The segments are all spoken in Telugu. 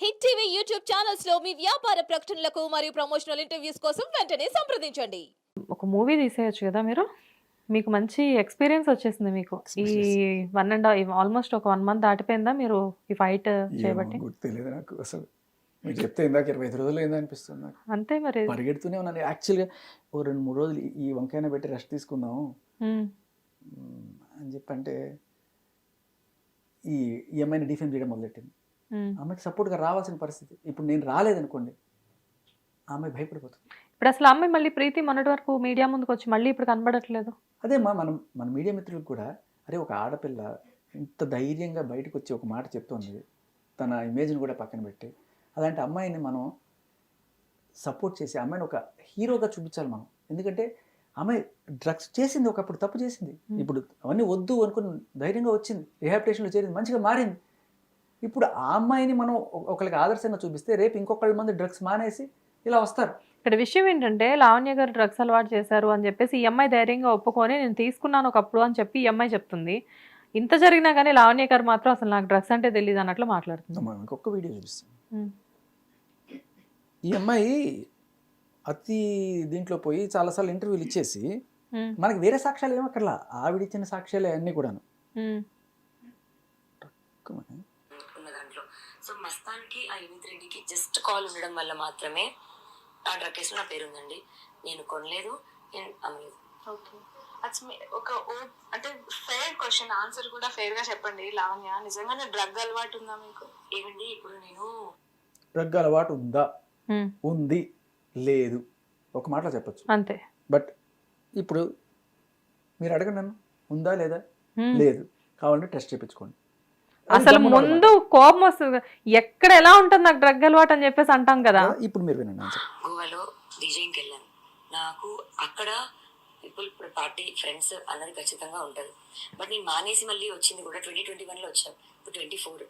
హిట్ టీవీ యూట్యూబ్ ఛానల్స్లో మీ వ్యాపార ప్రకటనలకు మరియు ప్రమోషనల్ ఇంటర్వ్యూస్ కోసం వెంటనే సంప్రదించండి. ఒక మూవీ తీసేయచ్చు కదా మీరు? మీకు మంచి ఎక్స్పీరియన్స్ వచ్చేసింది మీకు. ఈ. వన్ అండ్ ఆల్మోస్ట్ ఒక వన్ మంత్ దాటిపోయిందా మీరు ఈ ఫైట్ చేయబట్టి? తెలియదు నాకు అసలు. మీరు చెప్తే ఇందాక ఇరవై ఐదు రోజులు ఏందో అనిపిస్తుంది నాకు. అంతే మరి. పరిగెడుతూనే ఉన్నాను. యాక్చువల్గా ఓ రెండు మూడు రోజులు ఈ- వంకాయన పెట్టి రెస్ట్ తీసుకుందాం అని చెప్పి అంటే ఈ అమ్మాయిని డిఫెమ్ చేయడం మొదలెట్టింది. ఆమెకి సపోర్ట్గా రావాల్సిన పరిస్థితి. ఇప్పుడు నేను రాలేదనుకోండి ఆమె భయపడిపోతుంది. ఇప్పుడు అసలు అమ్మాయి మళ్ళీ ప్రీతి మొన్నటి వరకు మీడియా ముందుకు వచ్చి మళ్ళీ ఇప్పుడు కనబడట్లేదు. అదే మా మనం మన మీడియా మిత్రులకు కూడా అరే ఒక ఆడపిల్ల ఇంత ధైర్యంగా బయటకు వచ్చి ఒక మాట చెప్తుంది తన ఇమేజ్ని కూడా పక్కన పెట్టి అలాంటి అమ్మాయిని మనం సపోర్ట్ చేసి అమ్మాయిని ఒక హీరోగా చూపించాలి మనం. ఎందుకంటే అమ్మాయి డ్రగ్స్ చేసింది ఒకప్పుడు తప్పు చేసింది. ఇప్పుడు అవన్నీ వద్దు అనుకుని ధైర్యంగా వచ్చింది రిహాబిటేషన్లో చేరింది మంచిగా మారింది. ఇప్పుడు ఆ అమ్మాయిని మనం ఒక- ఒకరికి ఆదర్శంగా చూపిస్తే రేపు ఇంకొకళ్ళ మంది డ్రగ్స్ మానేసి ఇలా వస్తారు. ఇక్కడ విషయం ఏంటంటే లావణ్య గారు డ్రగ్స్ అలవాటు చేశారు అని చెప్పేసి ఈ అమ్మాయి ధైర్యంగా ఒప్పుకొని నేను తీసుకున్నాను ఒకప్పుడు అని చెప్పి ఈ అమ్మాయి చెప్తుంది. ఇంత జరిగినా కానీ లావణ్య గారు మాత్రం అసలు నాకు డ్రగ్స్ అంటే తెలియదు అన్నట్లు మాట్లాడుతుంది. మనం ఇంకొక వీడియో చూపిస్తాం ఈ అమ్మాయి అతి దీంట్లో పోయి చాలాసార్లు ఇంటర్వ్యూలు ఇచ్చేసి మనకి వేరే సాక్ష్యాలు ఏమక్కర్లా ఆవిడ ఇచ్చిన సాక్ష్యాలే అన్నీ కూడాను. సో మస్తాన్కి ఆ యువిత్ రెడ్డికి జస్ట్ కాల్ ఉండడం వల్ల మాత్రమే ఆ డ్రగ్ నా పేరు ఉందండి. నేను కొనలేదు నేను అమ్మలేదు. ఓకే. అచ్చ మీ- ఒక ఓ- అంటే ఫేర్ క్వశ్చన్ ఆన్సర్ కూడా ఫేర్గా చెప్పండి లావణ్య. నిజంగానే డ్రగ్ అలవాటు ఉందా మీకు? ఏమండి ఇప్పుడు నేను డ్రగ్ అలవాటు ఉందా? ఉంది లేదు. ఒక మాటలో చెప్పొచ్చు. అంతే. బట్ ఇప్పుడు మీరు అడగండి నన్ను. ఉందా లేదా. లేదు. కావాలంటే టెస్ట్ చేయించుకోండి. అసలు ముందు కోపం వస్తుంది. ఎక్కడ ఎలా ఉంటుంది నాకు డ్రగ్ అలవాటు అని చెప్పేసి అంటాం కదా. ఇప్పుడు మీరు వినండి గోవాలో డీజేయింగ్కి వెళ్ళాను. నాకు అక్కడ పీపుల్ ఇప్పుడు పార్టీ ఫ్రెండ్స్ అన్నది ఖచ్చితంగా ఉంటుంది బట్ నేను మానేసి మళ్ళీ వచ్చింది కూడా ట్వంటీ ట్వంటీ వన్లో వచ్చాను. ఇప్పుడు ట్వంటీ ఫోర్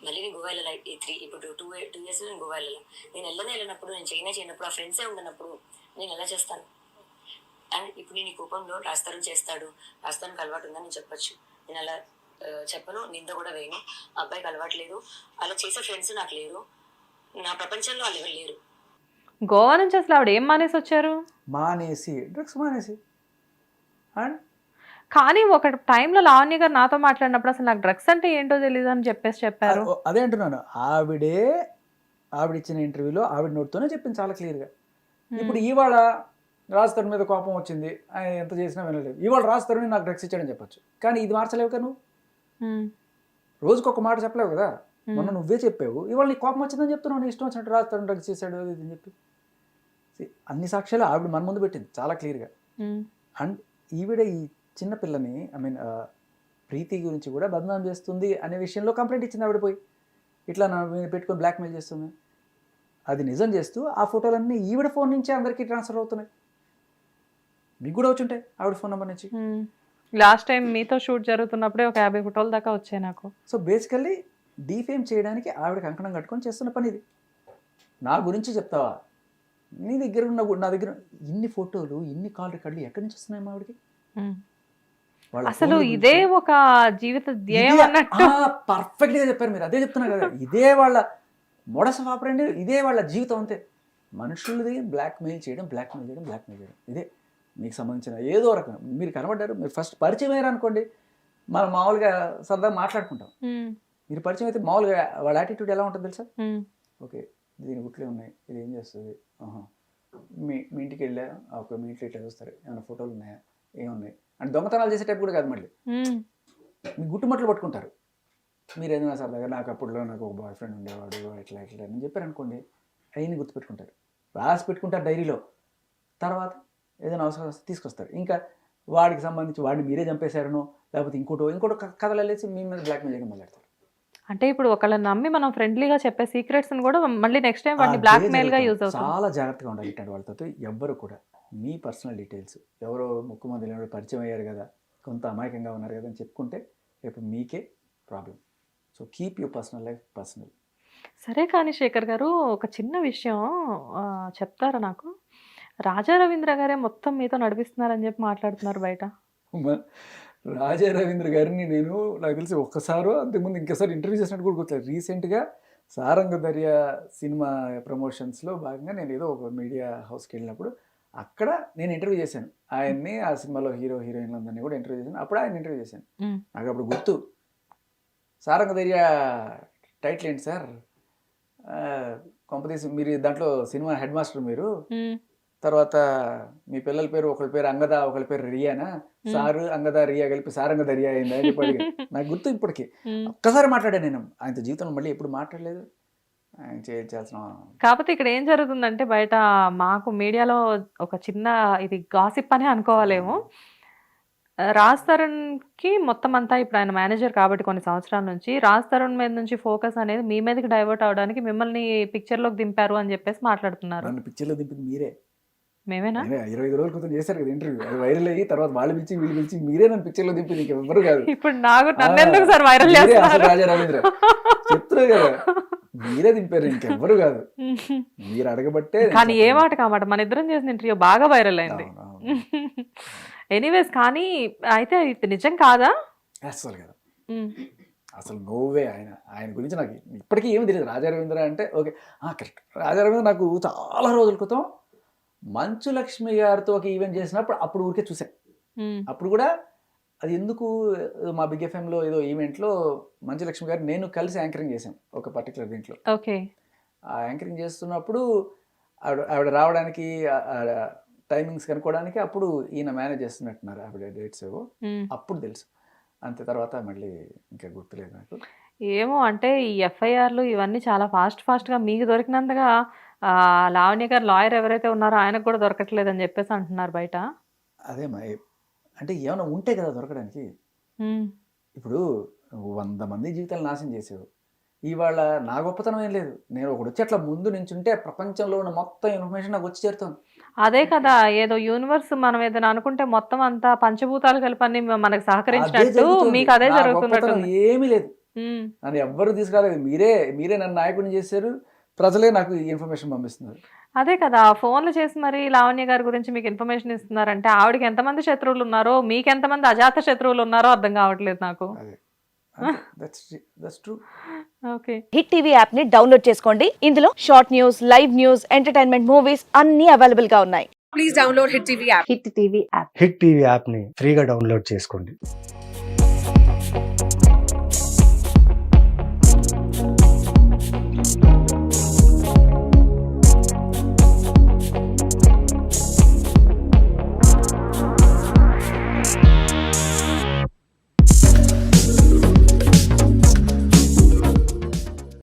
మళ్ళీ నేను గోవా వెళ్ళాలి. ఈ త్రీ ఇప్పుడు టూ టూ ఇయర్స్ నేను గోవా వెళ్ళాలి. నేను వెళ్ళనే వెళ్ళినప్పుడు నేను చైనా చేయనప్పుడు ఆ ఫ్రెండ్సే ఉండనప్పుడు నేను ఎలా చేస్తాను? అండ్ ఇప్పుడు నేను ఈ కోపంలో రాస్తాను చేస్తాడు. రాస్తానికి అలవాటు ఉందని నేను చెప్పొచ్చు. నేను అలా చెప్పను నింద కూడా వేయను. అబ్బాయికి అలవాటు లేదు. అలా చేసే ఫ్రెండ్స్ నాకు లేరు. నా ప్రపంచంలో వాళ్ళు ఎవరు లేరు. గోవా నుంచి అసలు ఆవిడ ఏం మానేసి వచ్చారు? మానేసి డ్రగ్స్ మానేసి. అండ్? కానీ ఒక టైంలో లావణ్య గారు నాతో మాట్లాడినప్పుడు అసలు నాకు డ్రగ్స్ అంటే ఏంటో తెలియదు అని చెప్పేసి చెప్పారు. అదే అంటున్నాను. ఆవిడే ఆవిడ ఇచ్చిన ఇంటర్వ్యూలో ఆవిడ నోటితోనే చెప్పింది చాలా క్లియర్గా ఇప్పుడు ఇవాళ రాజతరుణ్ మీద కోపం వచ్చింది. ఆయన ఎంత చేసినా వినలేదు. ఇవాళ రాజతరుణ్ నాకు డ్రగ్స్ ఇచ్చాడని చెప్పొచ్చు. కానీ ఇది మార్చలేవు కదా నువ్వు? రోజుకు ఒక మాట చెప్పలేవు కదా? మొన్న నువ్వే చెప్పావు. ఇవాళ నీ కోపం వచ్చిందని చెప్తున్నావు. నీ ఇష్టం వచ్చినట్టు రాజతరుణ్ డ్రగ్స్ చేశాడు అది ఇది అని చెప్పి. అన్ని సాక్ష్యాలు ఆవిడ మన ముందు పెట్టింది చాలా క్లియర్గా. అండ్ ఈవిడ ఈ చిన్న పిల్లని ఐ మీన్ ప్రీతి గురించి కూడా బదనాం చేస్తుంది అనే విషయంలో కంప్లైంట్ ఇచ్చింది ఆవిడ పోయి. ఇట్లా నా పెట్టుకొని బ్లాక్మెయిల్ చేస్తుంది. అది నిజం చేస్తూ ఆ ఫోటోలన్నీ ఈవిడ ఫోన్ నుంచే అందరికీ ట్రాన్స్ఫర్ అవుతున్నాయి. మీకు కూడా వచ్చుంటాయి ఆవిడ ఫోన్ నెంబర్ నుంచి. లాస్ట్ టైం మీతో షూట్ జరుగుతున్నప్పుడే ఒక యాభై ఫోటోల దాకా వచ్చాయి నాకు. సో బేసికల్లీ డీఫేమ్ చేయడానికి ఆవిడ కంకణం కట్టుకొని చేస్తున్న పని ఇది. నా గురించి చెప్తావా? నీ దగ్గర ఉన్న నా దగ్గర ఇన్ని ఫోటోలు ఇన్ని కాల్ రికార్డులు ఎక్కడి నుంచి వస్తున్నాయి ఆవిడకి? అసలు ఇదే ఒక జీవిత ధ్యేయం అన్నట్టు. పర్ఫెక్ట్గా చెప్పారు మీరు. అదే చెప్తున్నా కదా. ఇదే వాళ్ళ మొడస ఆపరండి ఇదే వాళ్ళ జీవితం అంతే. మనుషులది బ్లాక్ మెయిల్ చేయడం బ్లాక్ మెయిల్ చేయడం బ్లాక్ మెయిల్ చేయడం. ఇదే. మీకు సంబంధించిన ఏదో రకం. మీరు కనబడ్డారు మీరు ఫస్ట్ పరిచయం అయ్యారు అనుకోండి మనం మామూలుగా సరదాగా మాట్లాడుకుంటాం. మీరు పరిచయం అయితే మామూలుగా వాళ్ళ యాటిట్యూడ్ ఎలా ఉంటుంది తెలుసా? ఓకే దీని గుట్లే ఉన్నాయి ఇది ఏం చేస్తుంది. మీ మీ ఇంటికి వెళ్ళా ఓకే మీ ఇంట్లో ఇట్లా చూస్తారు ఏమైనా ఫోటోలు ఉన్నాయా? ఏమున్నాయి అంటే దొంగతనాలు చేసే టైప్ కూడా కాదు మళ్ళీ. మీ గుట్టుమట్లు పట్టుకుంటారు. మీరు ఏదైనా సరదాగా నాకు అప్పట్లో నాకు ఒక బాయ్ ఫ్రెండ్ ఉండేవాడు ఇట్లా ఇట్లా అని చెప్పారు అనుకోండి అవన్నీ గుర్తుపెట్టుకుంటారు. రాసి పెట్టుకుంటారు డైరీలో తర్వాత? ఏదైనా అవసరం వస్తే తీసుకొస్తారు. ఇంకా వాడికి సంబంధించి వాడిని మీరే చంపేశారనో లేకపోతే ఇంకోటో ఇంకోటి కథలు వెళ్ళేసి మీ మీద బ్లాక్మెయిల్ చేయడం మొదలెడతారు అంటే ఇప్పుడు ఒకళ్ళని నమ్మి మనం ఫ్రెండ్లీగా చెప్పే సీక్రెట్స్ కూడా మళ్ళీ నెక్స్ట్ టైం వాడిని అదే బ్లాక్ మెయిల్గా. యూజ్ అవుతుంది చాలా జాగ్రత్తగా ఉండాలి ఇట్లాంటి వాళ్ళతో ఎవ్వరు కూడా మీ పర్సనల్ డీటెయిల్స్ ఎవరో ముక్కు మంది లేనివాడు పరిచయం అయ్యారు కదా కొంత అమాయకంగా ఉన్నారు కదా అని చెప్పుకుంటే రేపు మీకే problem so keep you personal life personal సరే కానీ శేఖర్ గారు ఒక చిన్న విషయం చెప్తారా నాకు? రాజా రవీంద్ర గారే మొత్తం మీతో నడిపిస్తున్నారని చెప్పి మాట్లాడుతున్నారు బయట. రాజా రవీంద్ర గారిని నేను నాకు తెలిసి ఒక్కసారో అంతకుముందు ఇంకోసారి ఇంటర్వ్యూ చేసినట్టు కూడా గుర్తులేదు. రీసెంట్గా సారంగ దర్యా సినిమా ప్రమోషన్స్లో భాగంగా నేను ఏదో ఒక మీడియా హౌస్కి వెళ్ళినప్పుడు అక్కడ నేను ఇంటర్వ్యూ చేశాను. ఆయన్ని ఆ సినిమాలో హీరో హీరోయిన్లు అందరినీ కూడా ఇంటర్వ్యూ చేశాను. అప్పుడు ఆయన ఇంటర్వ్యూ చేశాను. నాకు అప్పుడు గుర్తు. సారంగ దర్యా టైటిల్ ఏంటి సార్? ఆ, కొంపతీసి మీరు దాంట్లో సినిమా హెడ్ మాస్టర్ మీరు. తర్వాత మీ పిల్లల పేరు ఒకరి పేరు అంగద ఒకరి పేరు రియానా? సారు అంగద రియా కలిపి సారంగద రియా అయిందా అని చెప్పి. నాకు గుర్తు ఇప్పటికి. ఒక్కసారి మాట్లాడాను నేను. ఆయనతో జీవితంలో మళ్ళీ ఎప్పుడు మాట్లాడలేదు. ఆయన కాకపోతే ఇక్కడ ఏం జరుగుతుందంటే బయట మాకు మీడియాలో ఒక చిన్న ఇది గాసిప్ అని అనుకోవాలేమో. రాజ్ తరుణ్కి మొత్తం అంతా ఇప్పుడు ఆయన మేనేజర్ కాబట్టి కొన్ని సంవత్సరాల నుంచి రాజ్ తరుణ్ మీద నుంచి ఫోకస్ అనేది మీ మీదకి డైవర్ట్ అవడానికి మిమ్మల్ని పిక్చర్లోకి దింపారు అని చెప్పేసి మాట్లాడుతున్నారు. పిక్చర్లో దింపింది మీరే. మేమేనా? ఇరవై ఐదు రోజుల క్రితం చేశారు కదా ఇంటర్వ్యూ. అది వైరల్ అయ్యి తర్వాత వాళ్ళు పిలిచి వీళ్ళు పిలిచి మీరే నన్ను పిక్చర్లో దింపింది ఇంక ఎవ్వరు కాదు. ఇప్పుడు నాకు నన్ను ఎందుకు సార్ వైరల్ అసలు చేస్తున్నారు? రాజా రవీంద్ర. చెప్తున్నారు కదా. మీరే దింపారు ఇంకెవ్వరు కాదు. మీరు అడగబట్టే కానీ ఏ. మాట కామాట మన ఇద్దరం చేసిన ఇంటర్వ్యూ బాగా వైరల్ అయింది. ఎనీవేస్ కానీ అయితే ఇది నిజం కాదా? అస్సలు కదా. అసలు నోవే ఆయన ఆయన గురించి నాకు ఇప్పటికీ ఏమీ తెలియదు. రాజా రవీంద్ర అంటే ఓకే. కరెక్ట్ రాజా రవీంద్ర నాకు చాలా రోజుల క్రితం మంచు లక్ష్మి గారితో ఒక ఈవెంట్ చేసినప్పుడు అప్పుడు ఊరికే మ్మ్. అప్పుడు కూడా అది ఎందుకు మా బిగ్ ఎఫ్ఎంలో ఏదో ఈవెంట్లో మంచు లక్ష్మి గారు నేను కలిసి యాంకరింగ్ చేశాను ఒక పర్టికులర్ దీంట్లో. ఓకే. ఆ యాంకరింగ్ చేస్తున్నప్పుడు ఆవిడ ఆవిడ రావడానికి టైమింగ్స్ కనుక్కోవడానికి అప్పుడు ఈయన మేనేజ్ చేస్తున్నట్టున్నారు ఆవిడ డేట్స్ ఏవో. అప్పుడు తెలుసు. అంతే తర్వాత మళ్ళీ ఇంకా గుర్తులేదు నాకు. ఏమో అంటే ఈ ఎఫ్ఐఆర్లు ఇవన్నీ చాలా ఫాస్ట్ ఫాస్ట్గా మీకు దొరికినంతగా లావణ్య గారు లాయర్ ఎవరైతే ఉన్నారో ఆయనకు కూడా దొరకట్లేదు అని చెప్పేసి అంటున్నారు బయట. అదే మా అంటే ఏమైనా ఉంటే కదా దొరకడానికి. ఇప్పుడు వంద మంది జీవితాలు నాశనం చేసావు. ఇవాళ నా గొప్పతనం ఏం లేదు. నేను ఒకటి వచ్చి అట్లా ముందు నుంచుంటే ప్రపంచంలో ఉన్న మొత్తం ఇన్ఫర్మేషన్ నాకు వచ్చి చేరుతుంది. అదే కదా ఏదో యూనివర్స్ మనం ఏదైనా అనుకుంటే మొత్తం అంతా పంచభూతాలు కలిపని మనకు సహకరించినట్టు. మీకు అదే జరుగుతున్నట్టు ఏమీ లేదు. నన్ను ఎవ్వరు తీసుకురాలేదు. మీరే మీరే నన్ను నాయకుడిని చేశారు. ప్రజలే నాకు ఈ ఇన్ఫర్మేషన్ పంపిస్తున్నారు. అదే కదా ఫోన్లు చేసి మరి లావణ్య గారి గురించి మీకు ఇన్ఫర్మేషన్ ఇస్తున్నారంటే ఆవిడకి ఎంతమంది శత్రువులు ఉన్నారో మీకు ఎంతమంది అజాత శత్రువులు ఉన్నారో అర్థం కావట్లేదు నాకు. అదే. That's that's true okay. Hit TV యాప్ని డౌన్లోడ్ చేసుకోండి. ఇందులో short news live news entertainment movies అన్ని అవైలబుల్గా ఉన్నాయి. హిట్ టీవీ యాప్ని ఫ్రీగా డౌన్లోడ్ చేసుకోండి.